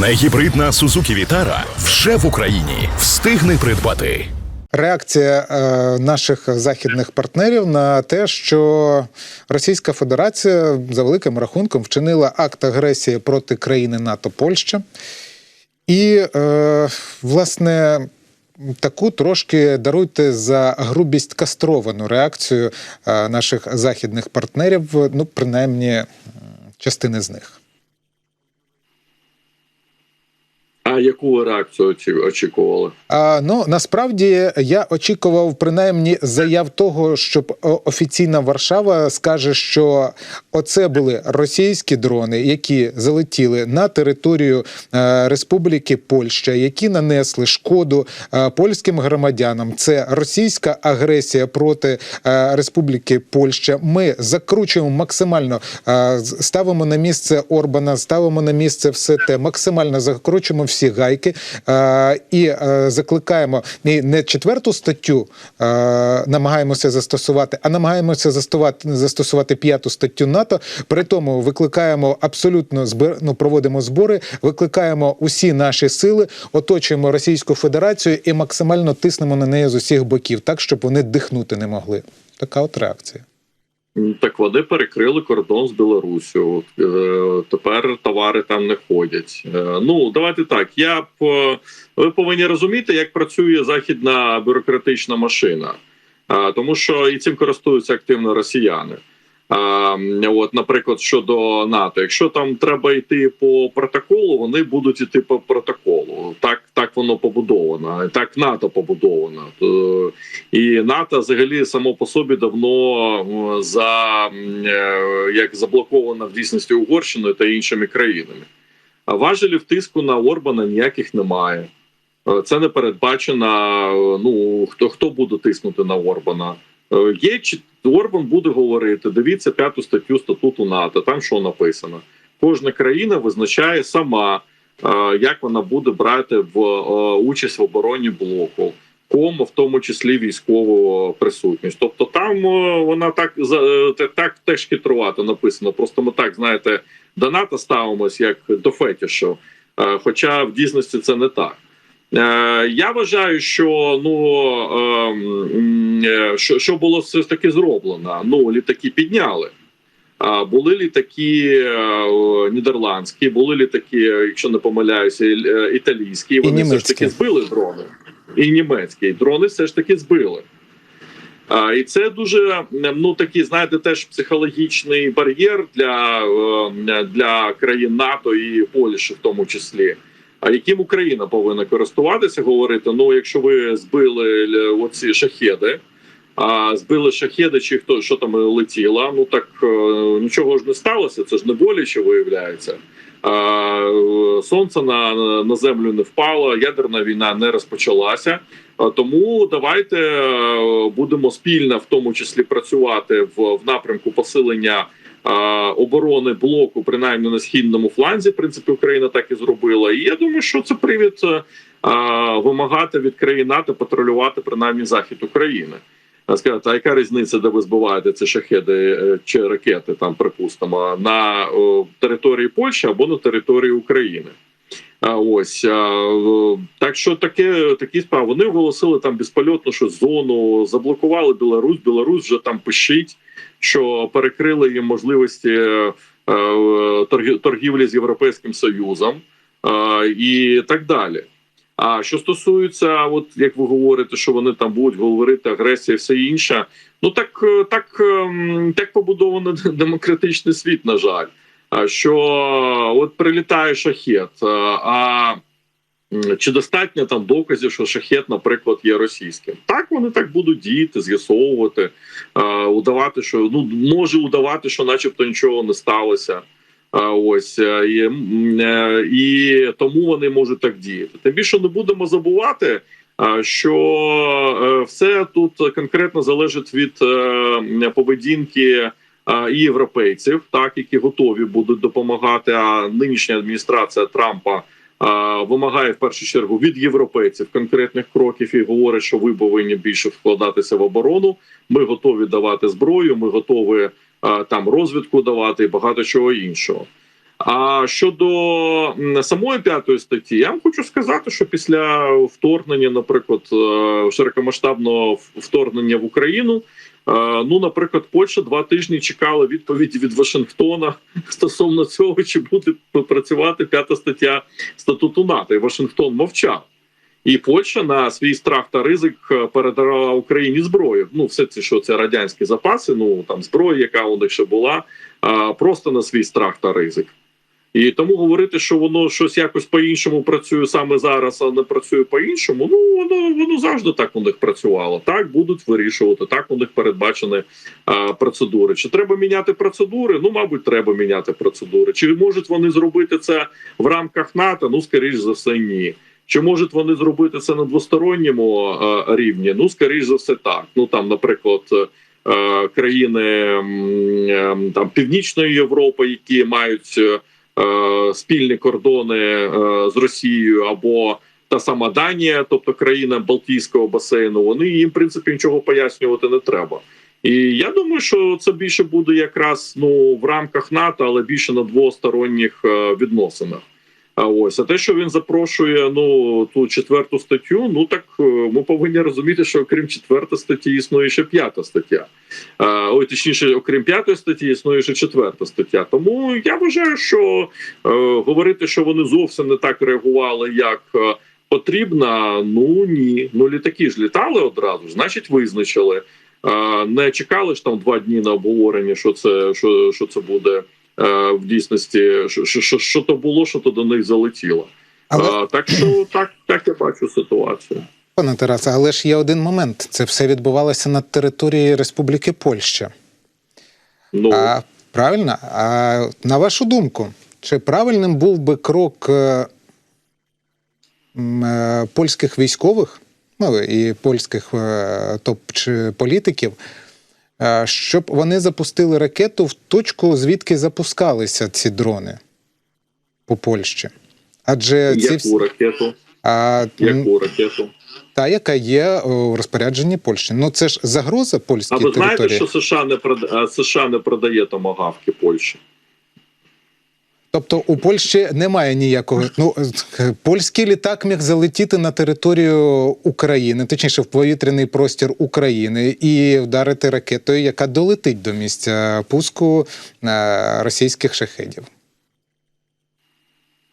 Негібридна Сузукі Вітара вже в Україні. Встигни придбати. Реакція е, наших західних партнерів на те, що Російська Федерація за великим рахунком вчинила акт агресії проти країни НАТО Польща. І, е, власне, таку трошки даруйте за грубість кастровану реакцію е, наших західних партнерів, ну, принаймні, частини з них. А яку реакцію очі- очікували? А, ну насправді я очікував принаймні заяв того, щоб офіційна Варшава скаже, що оце були російські дрони, які залетіли на територію е, Республіки Польща, які нанесли шкоду е, польським громадянам. Це російська агресія проти е, Республіки Польща. Ми закручуємо максимально, е, ставимо на місце Орбана, ставимо на місце все те, максимально закручуємо всі гайки е, і е, закликаємо не четверту статтю е, намагаємося застосувати, а намагаємося застосувати, застосувати п'яту статтю НАТО. При тому викликаємо абсолютно збир, ну, проводимо збори, викликаємо усі наші сили, оточуємо Російську Федерацію і максимально тиснемо на неї з усіх боків, так щоб вони дихнути не могли. Така от реакція. Так вони перекрили кордон з Білоруссю. Е, Тепер товари там не ходять. Е, Ну давайте так. Я б ви повинні розуміти, як працює західна бюрократична машина, тому що і цим користуються активно росіяни. От, наприклад, щодо НАТО, якщо там треба йти по протоколу, вони будуть йти по протоколу. Так воно побудовано, так НАТО побудовано. І НАТО взагалі само по собі давно за е, як заблоковано в дійсності Угорщиною та іншими країнами. А важелів тиску на Орбана ніяких немає. Е, Це не передбачено. е, Ну хто хто буде тиснути на Орбана? Е, Є Орбан буде говорити: дивіться п'яту статтю статуту НАТО. Там що написано? Кожна країна визначає сама, е, як вона буде брати в е, участь в обороні блоку. Кому, в тому числі військову присутність. Тобто там е, вона так е, так, теж хитрувато написано. Просто ми так знаєте, до НАТО ставимось як до фетішу, Е, хоча в дійсності це не так. Е, Я вважаю, що ну е, м, е, що, було все таки зроблено. Ну літаки підняли. Були літаки е, нідерландські, були літаки, якщо не помиляюся, і- е, італійські. Вони все ж таки збили дрони. І німецькі дрони все ж таки збили. А, і це дуже ну такий, знаєте, теж психологічний бар'єр для, е, для країн НАТО і Польщі, в тому числі. А яким Україна повинна користуватися, говорити: ну, якщо ви збили оці шахеди, а збили шахеди, чи хто що там летіло, ну так е, нічого ж не сталося. Це ж не боляче виявляється. Сонце на, на землю не впало, ядерна війна не розпочалася. Тому давайте е, будемо спільно, в тому числі, працювати в, в напрямку посилення е, оборони блоку, принаймні на східному фланзі. В принципі, Україна так і зробила. І я думаю, що це привід вимагати від країн НАТО патрулювати принаймні захід України. А Сказати, а яка різниця, де ви збиваєте ці шахеди е, чи ракети, там припустимо, на о, території Польщі або на території України? А ось а, так, що таке такі справи. Вони оголосили там безпольотну що зону, заблокували Білорусь. Білорусь вже там пишіть, що перекрили їм можливості е, е, торгівлі з Європейським Союзом е, і так далі. А що стосується, от як ви говорите, що вони там будуть говорити агресія, і все інше. Ну так е, так, ем, так побудований демократичний світ, на жаль. Що от прилітає шахет. е, А чи достатньо там доказів, що шахет, наприклад, є російським? Так вони так будуть діяти, з'ясовувати, е, удавати, що ну може удавати, що, начебто, нічого не сталося. Ось е, і, е, і тому вони можуть так діяти. Тим більше не будемо забувати, що е, все тут конкретно залежить від е, поведінки і європейців, так які готові будуть допомагати. А нинішня адміністрація Трампа вимагає в першу чергу від європейців конкретних кроків і говорить, що ви повинні більше вкладатися в оборону. Ми готові давати зброю. Ми готові там розвідку давати і багато чого іншого. А щодо самої п'ятої статті, я вам хочу сказати, що після вторгнення, наприклад, е, широкомасштабного вторгнення в Україну. е, Ну, наприклад, Польща два тижні чекала відповіді від Вашингтона стосовно цього, чи буде працювати п'ята стаття статуту НАТО. І Вашингтон мовчав. І Польща на свій страх та ризик е, передала Україні зброю. Ну, все це, що це радянські запаси, ну там зброя, яка у них ще була, а, просто на свій страх та ризик. І тому говорити, що воно щось якось по-іншому працює саме зараз, а не працює по-іншому. Ну воно воно завжди так у них працювало. Так будуть вирішувати, так у них передбачені а, процедури. Чи треба міняти процедури? Ну, мабуть, треба міняти процедури. Чи можуть вони зробити це в рамках НАТО? Ну, скоріш за все, ні. Чи можуть вони зробити це на двосторонньому е, рівні? Ну, скоріш за все, так. Ну там, наприклад, е, країни е, там Північної Європи, які мають спільні кордони з Росією, або та сама Данія, тобто країна Балтійського басейну, вони їм в принципі нічого пояснювати не треба. І я думаю, що це більше буде якраз ну в рамках НАТО, але більше на двосторонніх відносинах. А ось а те, що він запрошує ну ту четверту статтю, ну так е, ми повинні розуміти, що окрім четвертої статті існує ще п'ята стаття. А, ой, точніше, окрім п'ятої статті, існує ще четверта стаття. Тому я вважаю, що е, говорити, що вони зовсім не так реагували, як е, потрібно. Ну ні. Ну літаки ж літали одразу, значить, визначили. Не чекали ж там два дні на обговорення, що це що, що це буде. Е, в дійсності, що, що, що то було, що то до них залетіло. Але так що так, так я бачу ситуацію. пане Тарасе, але ж є один момент: це все відбувалося на території Республіки Польща. Ну А правильно? А на вашу думку, чи правильним був би крок е, е, польських військових, ну і польських е, топ чи політиків, е, щоб вони запустили ракету в точку, звідки запускалися ці дрони по Польщі? Адже ці всі- ракету? а, Яку ракету? та, яка є у розпорядженні Польщі. Ну це ж загроза польській А ви знаєте, території. що США не прод... США не продає томагавки Польщі? Тобто у Польщі немає ніякого. Ну польський літак міг залетіти на територію України, точніше, в повітряний простір України, і вдарити ракетою, яка долетить до місця пуску е, російських шахедів.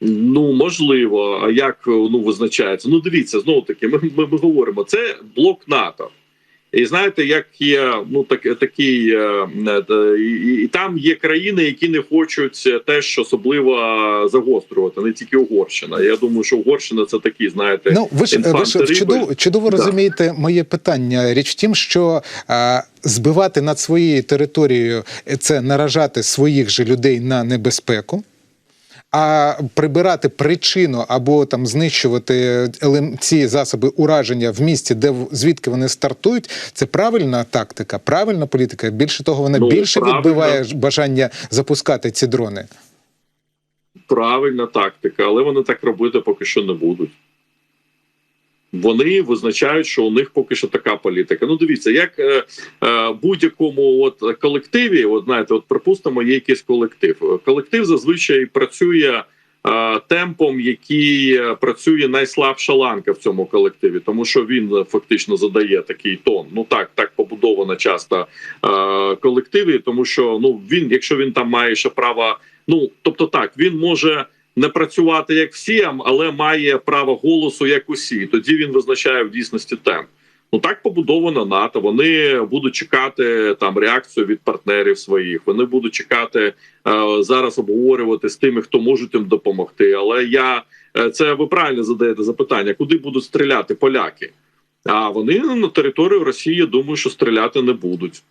Ну можливо, а як ну визначається? Ну дивіться, знову таки, ми, ми, ми говоримо, це блок НАТО. І знаєте, як є ну так, такий, е, е, і, і там є країни, які не хочуть теж особливо загострювати, не тільки Угорщина. Я думаю, що Угорщина це такий, знаєте, Ну ви ж ви ж чудово, чудово Да. розумієте моє питання. Річ в тім, що е, збивати над своєю територією це наражати своїх же людей на небезпеку. А прибирати причину або там знищувати елем- ці засоби ураження в місті, де звідки вони стартують, це правильна тактика, правильна політика. Більше того, вона Ну, більше правильно. відбиває бажання запускати ці дрони. правильна тактика, але вони так робити поки що не будуть. Вони визначають, що у них поки що така політика. Ну, дивіться, як е, е, будь-якому от колективі, от знаєте, от припустимо, є якийсь колектив. Колектив зазвичай працює е, темпом, який е, працює найслабша ланка в цьому колективі, тому що він фактично задає такий тон. Ну так, так побудовано часто е, колективи, тому що ну він, якщо він там має ще право, ну тобто так, він може не працювати як всі, а- але має право голосу як усі. Тоді він визначає в дійсності темп. Ну так побудовано НАТО. Вони будуть чекати там реакцію від партнерів своїх. Вони будуть чекати е, зараз обговорювати з тими, хто може їм допомогти. Але я е, це ви правильно задаєте запитання, куди будуть стріляти поляки? А вони на територію Росії думаю, що стріляти не будуть.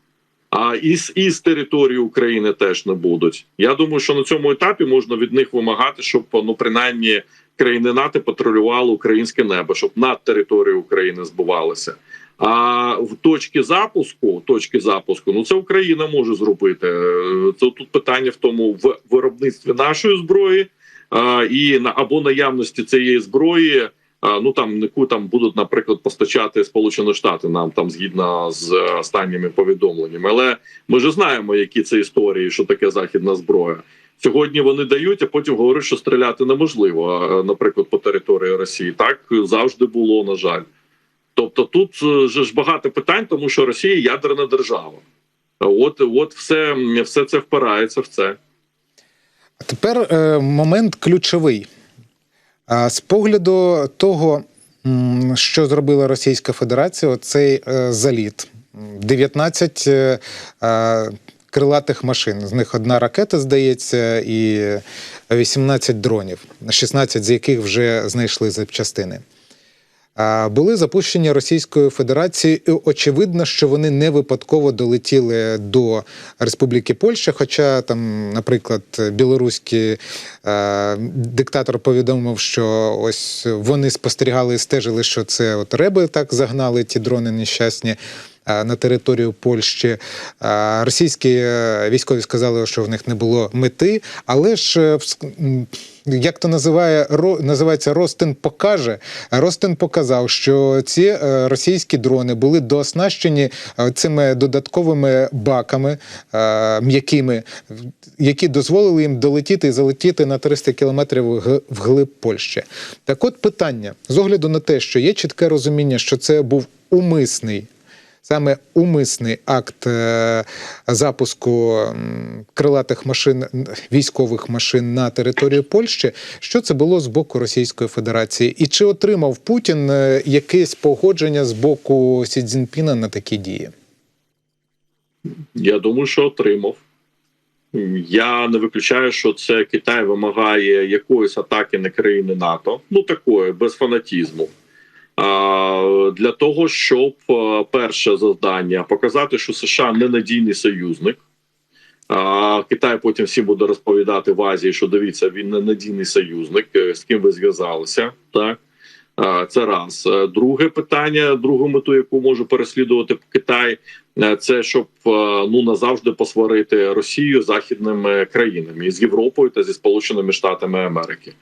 А із, із території України теж не будуть. Я думаю, що на цьому етапі можна від них вимагати, щоб ну принаймні країни НАТО патрулювали українське небо, щоб над територією України збувалися. А в точки запуску, точки запуску, ну це Україна може зробити. Це тут питання в тому в виробництві нашої зброї а, і на або наявності цієї зброї. Ну там яку там будуть, наприклад, постачати Сполучені Штати нам там згідно з е, останніми повідомленнями. Але ми ж знаємо, які це історії, що таке західна зброя. Сьогодні вони дають, а потім говорять, що стріляти неможливо, е, наприклад, по території Росії. Так завжди було, на жаль. Тобто, тут е, ж багато питань, тому що Росія ядерна держава. От, от все, все це впирається в це. А тепер е, момент ключовий. З погляду того, що зробила Російська Федерація, оцей е, заліт. 19 е, е, крилатих машин. З них одна ракета, здається, і 18 дронів, 16 з яких вже знайшли запчастини. Були запущені Російською Федерацією. і Очевидно, що вони не випадково долетіли до Республіки Польща. Хоча там, наприклад, білоруський е, диктатор повідомив, що ось вони спостерігали і стежили, що це от реби так загнали ті дрони нещасні. е, На територію Польщі Е, російські військові сказали, що в них не було мети, але ж як то називає ро- називається Ростин покаже. Ростин показав, що ці е, російські дрони були дооснащені е, цими додатковими баками е, м'якими, які дозволили їм долетіти і залетіти на 300 кілометрів вг- вглиб Польщі. Так, от питання з огляду на те, що є чітке розуміння, що це був умисний. Саме умисний акт е, запуску крилатих машин військових машин на територію Польщі. Що це було з боку Російської Федерації? І чи отримав Путін е, якесь погодження з боку Сі Цзіньпіна на такі дії? Я думаю, що отримав. Я не виключаю, що це Китай вимагає якоїсь атаки на країни НАТО, ну такої без фанатізму. Для того, щоб перше завдання показати, що США ненадійний союзник. Китай потім всім буде розповідати в Азії, що дивіться, він ненадійний союзник, е, з ким ви зв'язалися. Так це раз. Е, Друге питання, другу мету, яку може переслідувати Китай, е, це щоб ну назавжди посварити Росію західними країнами з Європою та зі Сполученими Штатами Америки.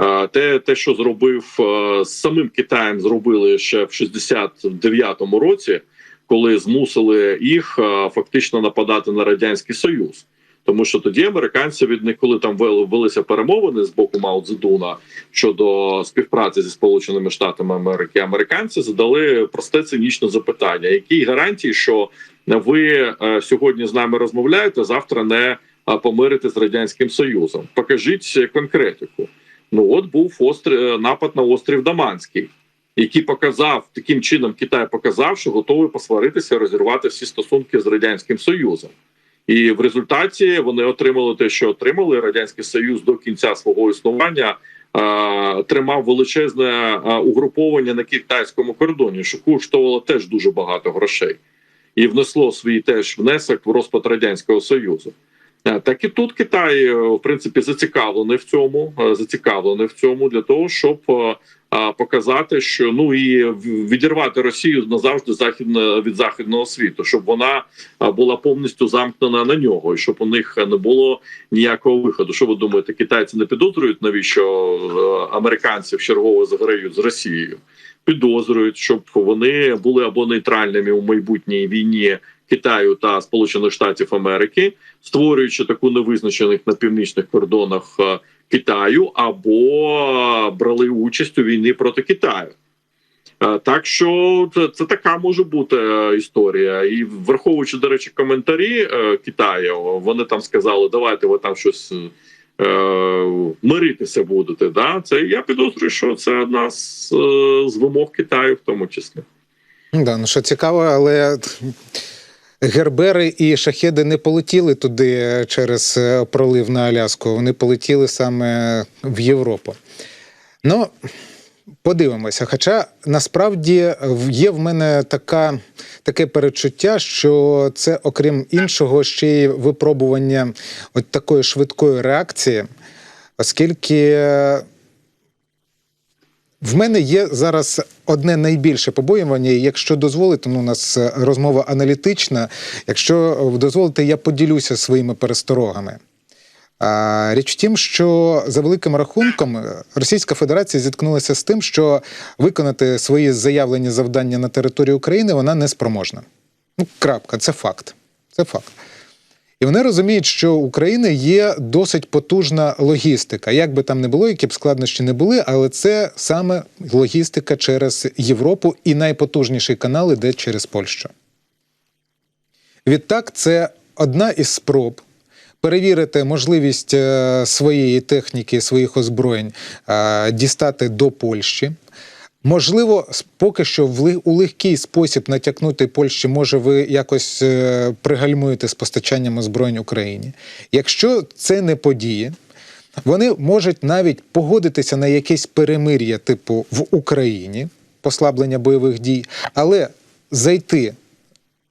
Е, Те, те, що зробив е, з самим Китаєм, зробили ще в 69-му році, коли змусили їх е, фактично нападати на радянський союз. Тому що тоді американці від них, коли там вели- велися перемовини з боку Мао Цзедуна щодо співпраці зі Сполученими Штатами Америки, американці задали просте цинічне запитання: які гарантії, що ви сьогодні з нами розмовляєте, завтра не помирите з радянським союзом? Покажіть конкретику. Ну от був острів напад на острів Даманський, який показав таким чином, Китай показав, що готовий посваритися, розірвати всі стосунки з радянським союзом. І в результаті вони отримали те, що отримали. Радянський Союз до кінця свого існування е, тримав величезне е, угруповання на китайському кордоні, що коштувало теж дуже багато грошей, і внесло свій теж внесок в розпад радянського союзу. Е, Так і тут Китай, е, в принципі, зацікавлений в цьому, е, зацікавлений в цьому для того, щоб показати, що ну і відірвати Росію назавжди західне від західного світу, щоб вона була повністю замкнена на нього, і щоб у них не було ніякого виходу. Що ви думаєте, китайці не підозрюють, навіщо американців чергово заграють з Росією? Підозрюють, щоб вони були або нейтральними у майбутній війні Китаю та Сполучених Штатів Америки, створюючи таку невизначених на північних кордонах е, Китаю, або брали участь у війні проти Китаю. Е, Так що це, це така може бути е, історія. І враховуючи, до речі, коментарі е, Китаю, вони там сказали, давайте ви там щось е, миритися будете. Да? Це я підозрюю, що це одна з, е, з вимог Китаю, в тому числі. Да, ну що цікаво, але гербери і шахеди не полетіли туди через е, пролив на Аляску. Вони полетіли саме в Європу. Ну, подивимося. Хоча насправді є в мене така, таке перечуття, що це, окрім іншого, ще й випробування от такої швидкої реакції, оскільки. Е, в мене є зараз одне найбільше побоювання. Якщо дозволите, ну, у нас е, розмова аналітична. Якщо дозволите, я поділюся своїми пересторогами. Річ в тім, що за великим рахунком е, Російська Федерація зіткнулася з тим, що виконати свої заявлені завдання на території України вона не спроможна. Ну, крапка, це факт. Це факт. І вони розуміють, що у України є досить потужна логістика. Як би там не було, які б складнощі не були, але це саме логістика через Європу і найпотужніший канал іде через Польщу. Відтак, це одна із спроб перевірити можливість е, своєї техніки, своїх озброєнь е, дістати до Польщі. Можливо, поки що в у легкий спосіб натякнути Польщі, може, ви якось е, пригальмуєте з постачанням озброєнь Україні. Якщо це не подіє, вони можуть навіть погодитися на якесь перемир'я, типу в Україні, послаблення бойових дій, але зайти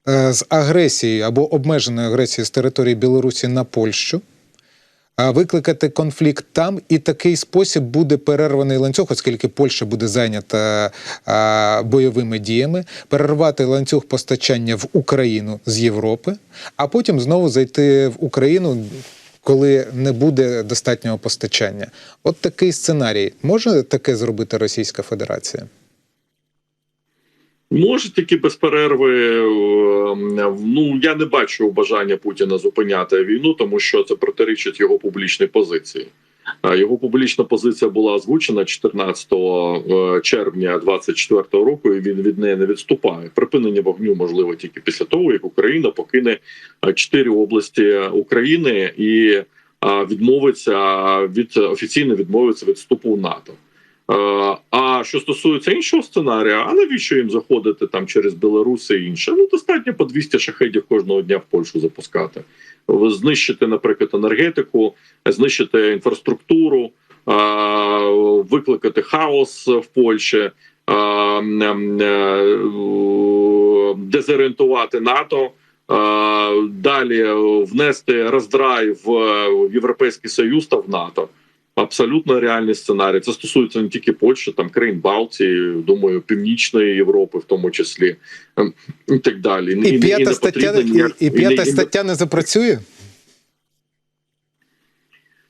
е, з агресією або обмеженою агресією з території Білорусі на Польщу. Викликати конфлікт там, і такий спосіб буде перерваний ланцюг, оскільки Польща буде зайнята бойовими діями, перервати ланцюг постачання в Україну з Європи, а потім знову зайти в Україну, коли не буде достатнього постачання. От такий сценарій може таке зробити Російська Федерація? Може тільки без перерви. е, Ну я не бачу бажання Путіна зупиняти війну, тому що це протирічить його публічній позиції. Його публічна позиція була озвучена 14 е, червня 24 року, і він від неї не відступає. Припинення вогню можливо тільки після того, як Україна покине е, чотири області України і відмовиться від офіційно відмовиться від вступу в НАТО. Е, А що стосується іншого сценарія, а навіщо їм заходити там через Білорусь і інше? Ну достатньо по 200 шахедів кожного дня в Польщу запускати. Знищити, наприклад, енергетику, знищити інфраструктуру, е, викликати хаос в Польщі, е, дезорієнтувати НАТО. Далі внести роздрай в Європейський Союз та в НАТО абсолютно реальний сценарій. Це стосується не тільки Польщі, там країн Балтії, думаю, Північної Європи, в тому числі ем, і так далі. І п'ята не стаття, ніяк- і, п'ята стаття не запрацює?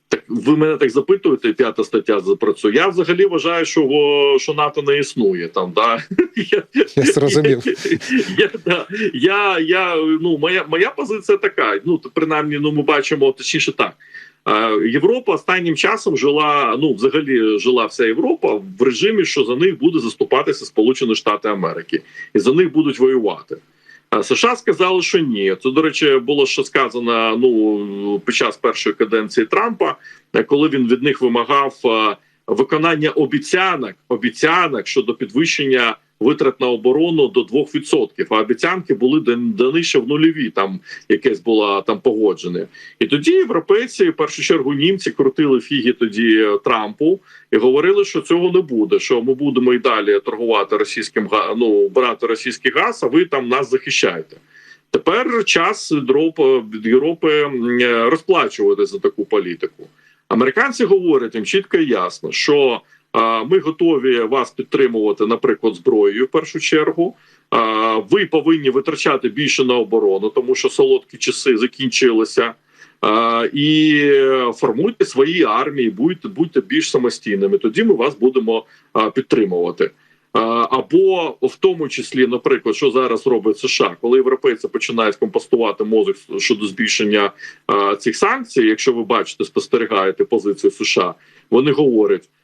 Так ви мене так запитуєте, п'ята стаття запрацює. Я взагалі вважаю, що, о, що НАТО не існує там. Да? Я, Я зрозумів. я, да, я, я, ну, моя, моя позиція така. Ну, принаймні, ну, ми бачимо, точніше так. Е, Європа останнім часом жила, ну, взагалі жила вся Європа в режимі, що за них буде заступатися Сполучені Штати Америки, і за них будуть воювати. США сказали, що ні. Це, до речі, було ще сказано ну під час першої каденції Трампа, е, коли він від них вимагав е, виконання обіцянок обіцянок щодо підвищення витрат на оборону до 2%. А обіцянки були дан- дані ще в нульові. Там якесь було там погоджене. І тоді європейці, в першу чергу, німці крутили фіги тоді е, Трампу і говорили, що цього не буде. Що ми будемо і далі торгувати російським ну, брати російський газ, а ви там нас захищаєте. Тепер час від Європи, е, розплачувати за таку політику. Американці говорять їм чітко і ясно, що ми готові вас підтримувати, наприклад, зброєю в першу чергу. Ви повинні витрачати більше на оборону, тому що солодкі часи закінчилися. І формуйте свої армії, будьте, будьте більш самостійними. Тоді ми вас будемо підтримувати. Або в тому числі, наприклад, що зараз робить США, коли європейці починають компостувати мозок щодо збільшення цих санкцій. Якщо ви бачите, спостерігаєте позицію США, вони говорять: «Е,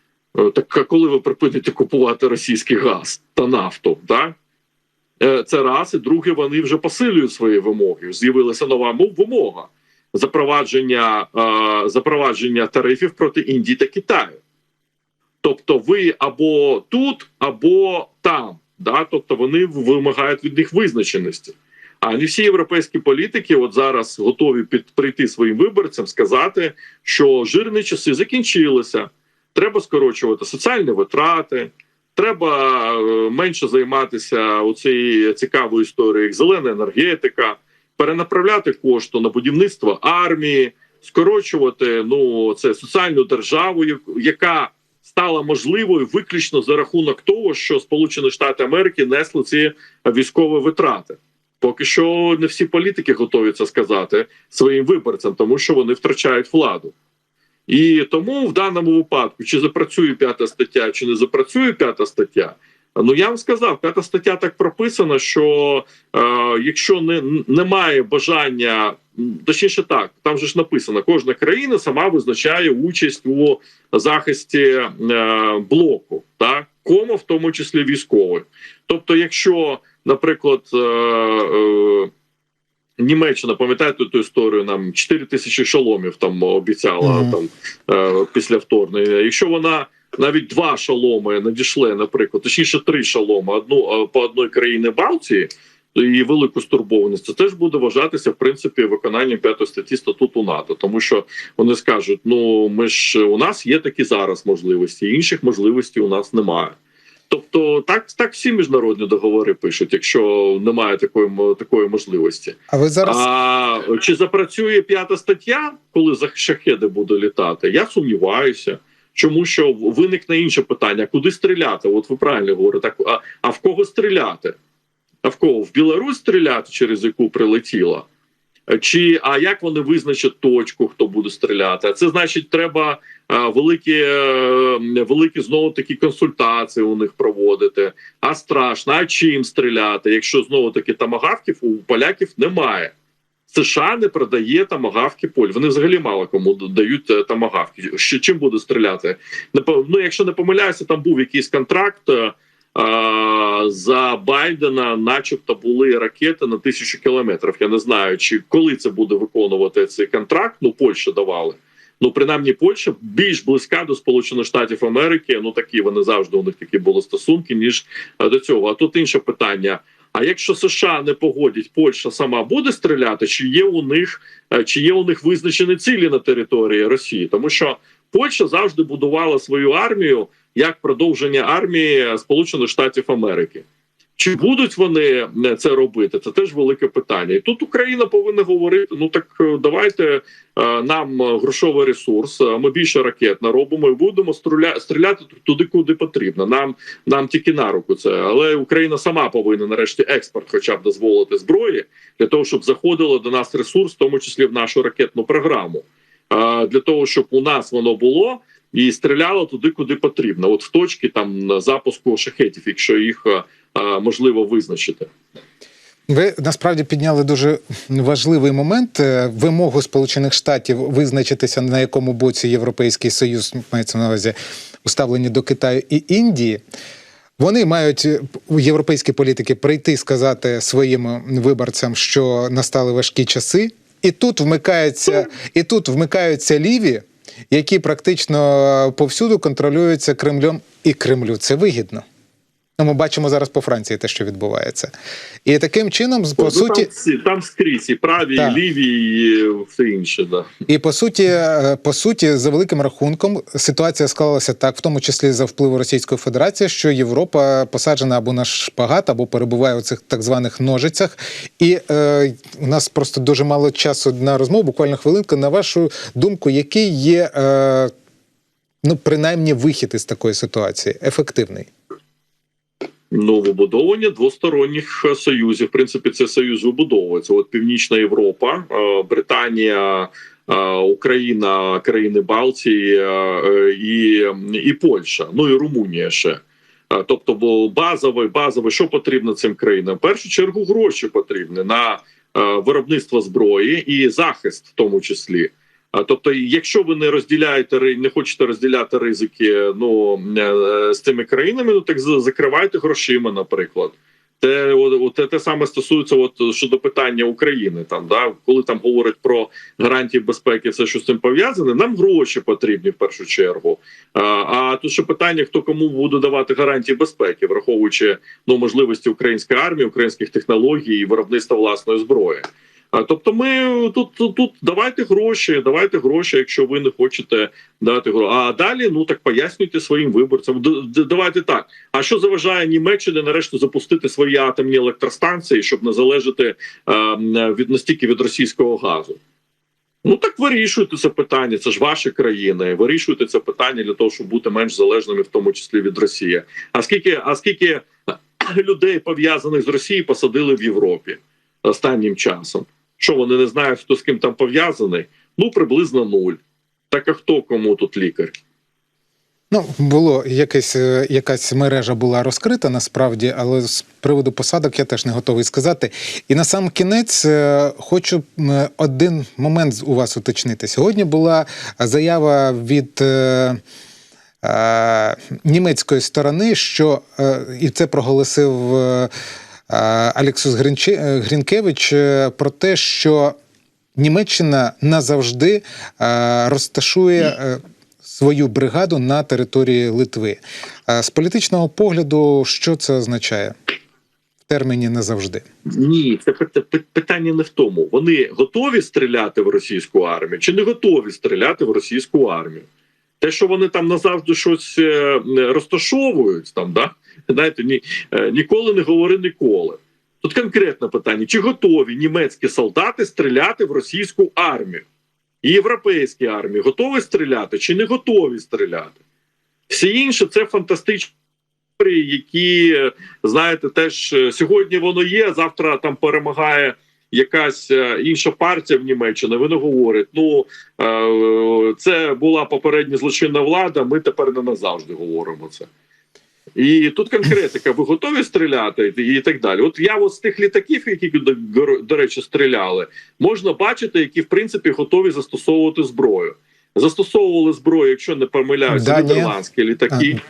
так а коли ви припините купувати російський газ та нафту, так? Е, Це раз, і друге, вони вже посилюють свої вимоги. З'явилася нова вимога запровадження, е, запровадження тарифів проти Індії та Китаю. Тобто, ви або тут, або там. Да? Тобто вони вимагають від них визначеності. А не всі європейські політики от зараз готові під прийти своїм виборцям, сказати, що жирні часи закінчилися. Треба скорочувати соціальні витрати, треба е, менше займатися оцією цікавою історією, як зелена енергетика, перенаправляти кошти на будівництво армії, скорочувати ну це соціальну державу, яка стала можливою виключно за рахунок того, що Сполучені Штати Америки несли ці військові витрати. Поки що не всі політики готові це сказати своїм виборцям, тому що вони втрачають владу. І тому в даному випадку, чи запрацює п'ята стаття, чи не запрацює п'ята стаття, Ну я вам сказав, п'ята стаття так прописана, що е, якщо не немає бажання, точніше так, там же ж написано, кожна країна сама визначає участь у захисті е, блоку, так кому в тому числі військових. Тобто, якщо, наприклад, е, е, Німеччина, пам'ятаєте ту історію, нам 4 тисячі шоломів там обіцяла Мгм. там е, після вторгнення. Якщо вона навіть два шоломи надійшли, наприклад, точніше три шоломи, одну е, по одній країні Балтії. І велику стурбованість це теж буде вважатися в принципі виконанням п'ятої статті статуту НАТО, тому що вони скажуть: ну ми ж у нас є такі зараз можливості, інших можливостей у нас немає. Тобто, так так всі міжнародні договори пишуть, якщо немає такої такої можливості. А ви зараз А чи запрацює п'ята стаття, коли за шахеди буде літати? Я сумніваюся. Чому що виникне інше питання: куди стріляти? От ви правильно говорите, а, а в кого стріляти? А в кого? В Білорусь стріляти, через яку прилетіла? Чи а як вони визначать точку, хто буде стріляти? Це значить, треба а, великі, е, великі знову такі консультації у них проводити. А страшно, а чим стріляти? Якщо знову таки тамагавків у поляків немає. США не продає тамагавки Поль. Вони взагалі мало кому дають е, тамагавки. Що чим буде стріляти? Ну, якщо не помиляюся, там був якийсь контракт. За Байдена, начебто, були ракети на тисячу кілометрів. Я не знаю, чи коли це буде виконувати цей контракт. Ну, Польща давали. Ну, принаймні, Польща більш близька до Сполучених Штатів Америки. Ну такі вони завжди у них такі були стосунки, ніж е, до цього. А тут інше питання. А якщо США не погодять, Польща сама буде стріляти, чи є у них е, чи є у них визначені цілі на території Росії? Тому що Польща завжди будувала свою армію як продовження армії Сполучених Штатів Америки. Чи будуть вони е, це робити? Це теж велике питання. І тут Україна повинна говорити: ну так е, давайте е, нам грошовий ресурс, ми більше ракет наробимо і будемо стріля- стріляти туди, куди потрібно. Нам нам тільки на руку це. Але Україна сама повинна нарешті експорт, хоча б дозволити зброї для того, щоб заходило до нас ресурс, в тому числі в нашу ракетну програму. Для того щоб у нас воно було і стріляло туди, куди потрібно. От в точки там запуску шахетів, якщо їх е, е, можливо визначити. ви насправді підняли дуже важливий момент е, вимогу Сполучених Штатів визначитися на якому боці Європейський Союз мається на увазі уставлені до Китаю і Індії. Вони мають європейські політики прийти сказати своїм виборцям, що настали важкі часи, і тут вмикаються, і тут вмикаються ліві, які практично повсюду контролюються Кремлем, і Кремлю це вигідно. Ну, ми бачимо зараз по Франції те, що відбувається. І таким чином, по Ну, суті, там, там скрізь і праві, Так. і ліві, і все інше. Да. І по суті, е, по суті, за великим рахунком, ситуація склалася так, в тому числі за впливу Російської Федерації, що Європа посаджена або на шпагат, або перебуває у цих так званих ножицях. І е, у нас просто дуже мало часу на розмову, буквально хвилинка. На вашу думку, який є е, ну, принаймні вихід із такої ситуації, ефективний? Ну, двосторонніх е, союзів. В принципі, це союз вибудовується. От Північна Європа, е, Британія, е, Україна, країни Балтії і, і Польща, ну і Румунія ще. Тобто, бо базовий, базовий, що потрібно цим країнам? В першу чергу гроші потрібні на виробництво зброї і захист, в тому числі. Тобто, якщо ви не розділяєте не хочете розділяти ризики ну е, з цими країнами, ну так за- закривайте грошима, наприклад. Те, от, те саме стосується от щодо питання України. Там да коли там говорять про гарантії безпеки, все що з цим пов'язане. Нам гроші потрібні в першу чергу. А, а тут ще питання: хто кому буде давати гарантії безпеки, враховуючи ну можливості української армії, українських технологій і виробництва власної зброї. Тобто, ми тут, тут тут давайте гроші, давайте гроші, якщо ви не хочете дати гроші. А далі ну так пояснюйте своїм виборцям. Давайте так. А що заважає Німеччині нарешті запустити свої атомні електростанції, щоб не залежати від настільки від російського газу? Ну так вирішуйте це питання. Це ж ваші країни. Вирішуйте це питання для того, щоб бути менш залежними, в тому числі від Росії. А скільки, а скільки людей пов'язаних з Росією посадили в Європі останнім часом? Що вони не знають, хто з ким там пов'язаний? Ну приблизно нуль. Так а хто кому тут лікар? Ну, було якесь, е, якась мережа була розкрита насправді, але з приводу посадок я теж не готовий сказати. І на сам кінець е, хочу один момент у вас уточнити. Сьогодні була заява від. е, Німецької сторони, що і це проголосив Алексус е, Грінкевич е, про те, що Німеччина назавжди е, розташує свою бригаду на території Литви. З політичного погляду, що це означає терміні назавжди? Ні, це пит- пит- питання не в тому. Вони готові стріляти в російську армію чи не готові стріляти в російську армію. Те, що вони там назавжди щось розташовують, там да знаєте, ні, е, ніколи не говори ніколи. Тут конкретне питання: чи готові німецькі солдати стріляти в російську армію? І європейські армії готові стріляти чи не готові стріляти? Всі інше це фантастичні які е, знаєте, теж е, сьогодні воно є. Завтра там перемагає якась інша партія в Німеччині. Вони говорять: ну це була попередня злочинна влада. Ми тепер не назавжди говоримо це. І тут конкретика: ви готові стріляти і так далі. От я от з тих літаків, які до, речі стріляли, можна бачити, які в принципі готові застосовувати зброю. Застосовували зброю, якщо не помиляюся, нідерландські літаки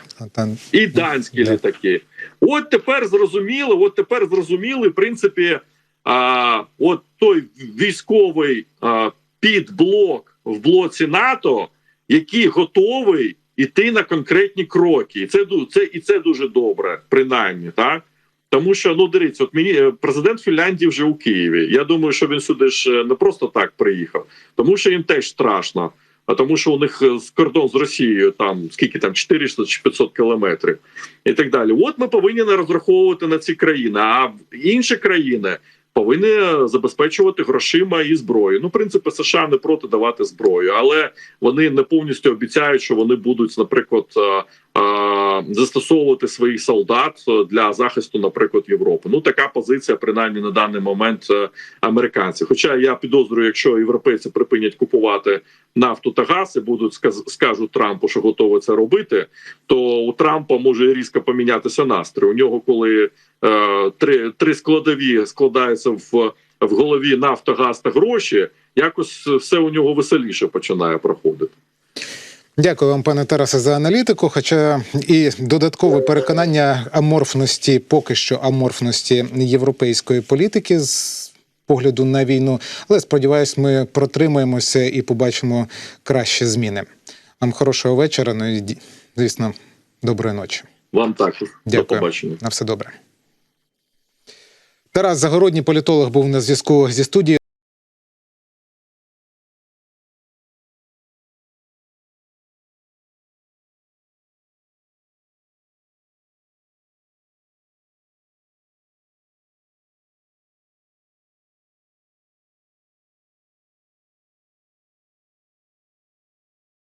і данські літаки. От тепер зрозуміло, от тепер зрозуміли, в принципі, а, от той військовий а, підблок в блоці НАТО, який готовий іти на конкретні кроки. І це це і це дуже добре, принаймні, так. Тому що ну дивіться, от мені е, президент Фінляндії вже у Києві. Я думаю, що він сюди ж е, не просто так приїхав, тому що їм теж страшно. А тому, що у них е, з кордон з Росією там скільки там 400 чи 500 кілометрів, і так далі. От ми повинні не розраховувати на ці країни. А інші країни повинні забезпечувати грошима і зброю. Ну, в принципі, США не проти давати зброю, але вони не повністю обіцяють, що вони будуть, наприклад, е, е, застосовувати своїх солдат е, для захисту, наприклад, Європи. Ну така позиція, принаймні на даний момент е, американців. Хоча я підозрюю, якщо європейці припинять купувати нафту та газ і будуть скажуть Трампу, що готові це робити, то у Трампа може різко помінятися настрій. У нього, коли е, три, три складові складаються в, в голові нафта, газ та гроші, якось все у нього веселіше починає проходити. Дякую вам, пане Тарасе, за аналітику. Хоча і додаткове переконання аморфності, поки що аморфності європейської політики з погляду на війну. Але сподіваюсь, ми протримаємося і побачимо кращі зміни. Вам хорошого вечора. Ну і звісно, доброї ночі. Вам також до побачення. На все добре. Тарас Загородній політолог був на зв'язку зі студією.